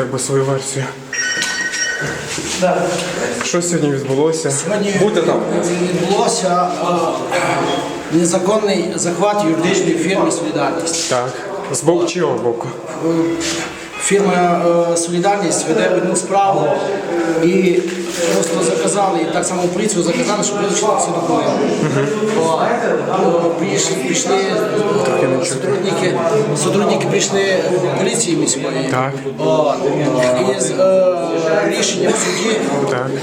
Якби свою версію. Що сьогодні відбулося? Сьогодні Будьте там. відбулося е, незаконний захват юридичної фірми Солідарність. Так. З боку чого боку? Фірма е, Солідарність веде одну справу і просто заказали, і так само поліцію заказали, щоб вилучити ці документи. О, Прийшли, е, сотрудники, сотрудники прийшли поліції міської. І з е, рішенням суді,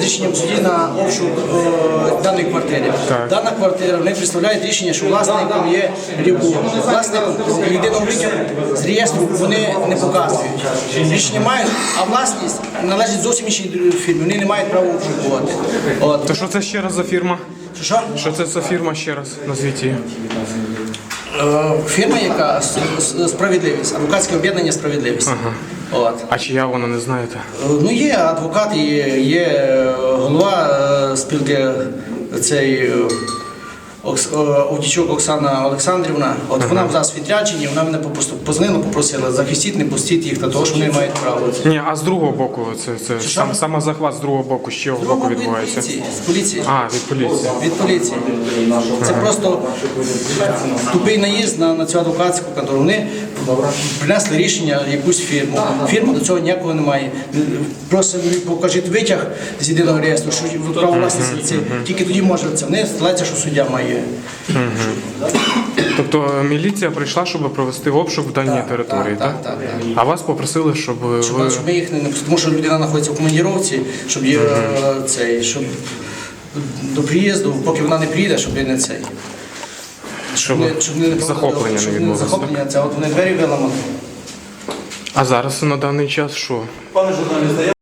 рішенням суді на обшук е, даної квартири. Дана квартира вони представляють рішення, що власником є Рябу. Власником єдиного витягу реєстру вони не показують. Рішення мають, а власність належить зовсім іншій фірмі. Вони не мають права обшукувати. От. То що це ще раз за фірма? Що, Що? Це за фірма ще раз? Назвіть її. Е, Фірма, яка с- с- справедливість, адвокатське об'єднання справедливість. От. А чия вона не знаєте? Е, Ну, є адвокат, є, є е, голова е, спілки цей е, Овдічук Оксана Олександрівна. От вона в зараз відрядженні, вона мене позвонила, попросила захистіть, не пустіть їх на того, що вони мають право. Ні, а з другого боку, це, це сам, саме захват з другого боку, з чого боку Ну, від відбувається? поліції, з поліції. А, від поліції. Від поліції. Це просто тупий наїзд на, на цю адвокатську контору. Вони принесли рішення якусь фірму. Фірма до цього ніякого не має. Просто покажіть витяг з єдиного реєстру, що право власності це тільки тоді може це. Вони сталається, що суддя має. Тобто е, міліція прийшла, щоб провести обшук в даній території, так? так, так, так. А вас попросили, щоб ви. Щоб, ми їх не тому що людина знаходиться в командіровці, щоб є е, цей, щоб до приїзду, поки вона не приїде, щоб не цей. Щоб не- щоб не захоплення не відбулося. Захоплення, це от вони двері виламали. А зараз на даний час що? Пане журналісте,